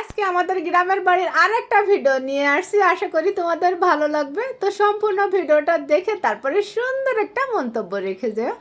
আজকে আমাদের গ্রামের বাড়ির আরেকটা ভিডিও নিয়ে আসছি। আশা করি তোমাদের ভালো লাগবে। তো সম্পূর্ণ ভিডিওটা দেখে তারপরে সুন্দর একটা মন্তব্য রেখে যেও।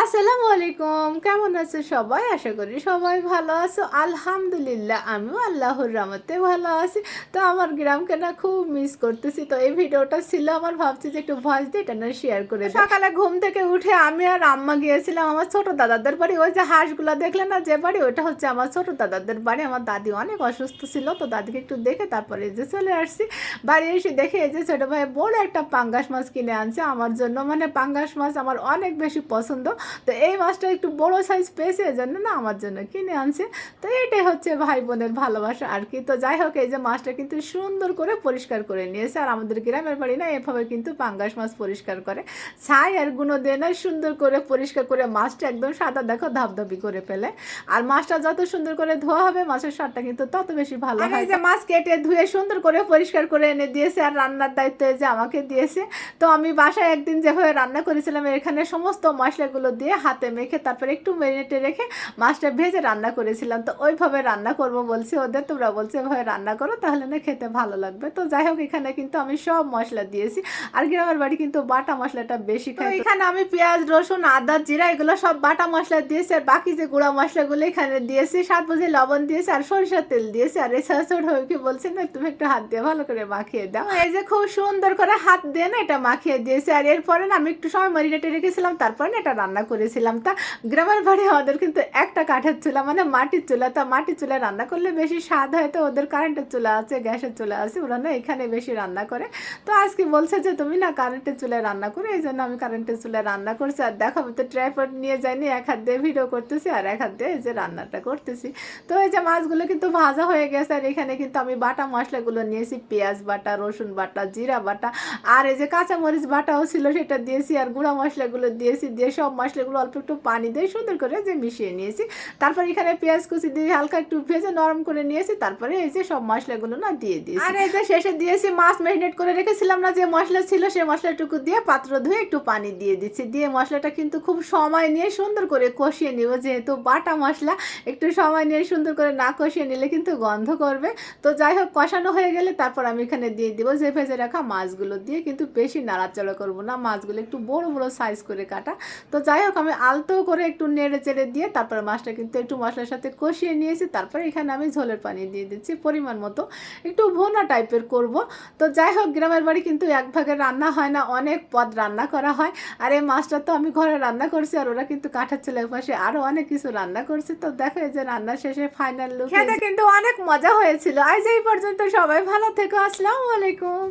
আসসালামু আলাইকুম। কেমন আছো সবাই? আশা করি সবাই ভালো আছো। আলহামদুলিল্লাহ, আমিও আল্লাহর রহমতে ভালো আছি। তো আমার গ্রামকে না খুব মিস করতেছি। তো এই ভিডিওটা ছিল আমার। ভাবছি যে একটু ভয়েস দিয়ে এটা না শেয়ার করে সকালে ঘুম থেকে উঠে আমি আর আম্মা গিয়েছিলাম আমার ছোট দাদাদের বাড়ি। ওই যে হাঁসগুলো দেখলে না যে বাড়ি ওটা হচ্ছে আমার ছোট দাদাদের বাড়ি। আমার দাদি অনেক অসুস্থ। ছিল, তো দাদিকে একটু দেখে তারপরে যে চলে আসছি। বাড়ি এসে দেখে যে ছোট ভাই বড় একটা পাঙ্গাস মাছ কিনে আনছে আমার জন্য। মানে পাঙ্গাস মাছ আমার অনেক বেশি পছন্দ। তো এই মাছটা একটু বড় সাইজ পেয়েছে, এই জন্য না আমার জন্য কিনে আনছে। তো এটাই হচ্ছে ভাই বোনের ভালোবাসা আর কি। তো যাই হোক, এই যে মাছটা কিন্তু সুন্দর করে পরিষ্কার করে নিয়েছে। আর আমাদের গ্রামের বাড়ি না এভাবে কিন্তু পাঙ্গাস মাছ পরিষ্কার করে। ছাই আর গুঁড়ো দিয়ে না সুন্দর করে পরিষ্কার করে মাছটা একদম সাদা দেখো ধাপধাপি করে ফেলে। আর মাছটা যত সুন্দর করে ধোয়া হবে, মাছের স্বাদটা কিন্তু তত বেশি ভালো হয় যে মাছ কেটে ধুয়ে সুন্দর করে পরিষ্কার করে এনে দিয়েছে আর রান্নার দায়িত্ব যে আমাকে দিয়েছে। তো আমি বাসায় একদিন যেভাবে রান্না করেছিলাম এখানে সমস্ত মশলাগুলো দিয়ে হাতে মেখে তারপরে একটু মেরিনেটে রেখে মাছটা ভেজে রান্না করেছিলাম। তো ওইভাবে রান্না করব বলছি ওদের তোমরা বলছে এভাবে রান্না করো তাহলে না খেতে ভালো লাগবে। তো যাই হোক এখানে কিন্তু আমি সব মশলা দিয়েছি আর গ্রামের বাড়ি কিন্তু বাটা মশলাটা বেশি খাই এখানে আমি পেঁয়াজ রসুন আদা জিরা এগুলো সব বাটা মশলা দিয়েছি আর বাকি যে গুঁড়া মশলাগুলো এখানে দিয়েছি স্বাদ বুঝে লবণ দিয়েছি আর সরিষার তেল দিয়েছি। আর এছাড়া ছোট কি বলছে না, তুমি একটু হাত দিয়ে ভালো করে মাখিয়ে দাও। এই যে খুব সুন্দর করে হাত দিয়ে না এটা মাখিয়ে দিয়েছে, আর এরপরে না আমি একটু সময় মরিনেটে রেখেছিলাম, তারপরে না এটা রান্না করেছিলাম। তা গ্রামের বাড়ি আমাদের কিন্তু একটা কাঠের চুলা মানে মাটির চুলা, তা মাটির চুলায় রান্না করলে বেশি স্বাদ হয়। তো ওদের কারেন্টের চুলা আছে, গ্যাসের চুলা আছে, ওরা না এখানে বেশি রান্না করে। তো আজকে বলছে যে, তুমি না কারেন্টের চুলায় রান্না করে, এই জন্য আমি কারেন্টের চুলায় রান্না করছি। আর দেখো আমি তো ট্রাইপড নিয়ে যাইনি, এক হাত দিয়ে ভিডিও করতেছি, আর এক হাত দিয়ে এই যে রান্নাটা করতেছি। তো এই যে মাছগুলো কিন্তু ভাজা হয়ে গেছে। আর এখানে কিন্তু আমি বাটা মশলাগুলো নিয়েছি পেঁয়াজ বাটা রসুন বাটা জিরা বাটা আর এই যে কাঁচামরিচ বাটাও ছিল সেটা দিয়েছি আর গুঁড়া মশলাগুলো দিয়েছি দিয়ে সব মশলাগুলো অল্প একটু পানি দিয়ে সুন্দর করে যে মিশিয়ে নিয়েছি। তারপর এখানে পেঁয়াজ কুচি দিয়ে হালকা একটু ভেজে নরম করে নিয়েছি তারপরে এই যে সব মশলাগুলো না দিয়ে দিয়েছি। আর এই যে শেষে দিয়েছি মাছ ম্যারিনেট করে রেখেছিলাম না যে মশলা ছিল সেই মশলাটুকু দিয়ে পাত্র ধুয়ে একটু পানি দিয়ে দিচ্ছি। দিয়ে মশলাটা কিন্তু খুব সময় নিয়ে সুন্দর করে কষিয়ে নিব যেহেতু বাটা মশলা একটু সময় নিয়ে সুন্দর করে না কষিয়ে নিলে কিন্তু গন্ধ করবে। তো যাই হোক কষানো হয়ে গেলে তারপর আমি এখানে দিয়ে দিব। যে ভেজে রাখা মাছগুলো দিয়ে কিন্তু বেশি নাড়াচাড়া করব না। মাছগুলো একটু বড় বড় সাইজ করে কাটা। তো যাই হোক আমি আলতো করে একটু নেড়ে চেড়ে দিয়ে তারপর মাছটা কিন্তু একটু মশলার সাথে কষিয়ে নিয়েছি। তারপরে এখানে আমি ঝোলের পানি দিয়ে দিচ্ছি পরিমাণ মতো। একটু ভোনা টাইপের করব। তো যাই হোক গ্রামের বাড়ি কিন্তু এক ভাগে রান্না হয় না অনেক পদ রান্না করা হয়। আর এই মাছটা তো আমি ঘরে রান্না করছি আর ওরা কিন্তু কাঠের ছেলের পাশে আরও অনেক কিছু রান্না করছে। তো দেখো এই যে রান্না শেষে ফাইনাল লুক কিন্তু অনেক মজা হয়েছিল। আজ এই পর্যন্ত সবাই ভালো থেকো। আসসালামু আলাইকুম।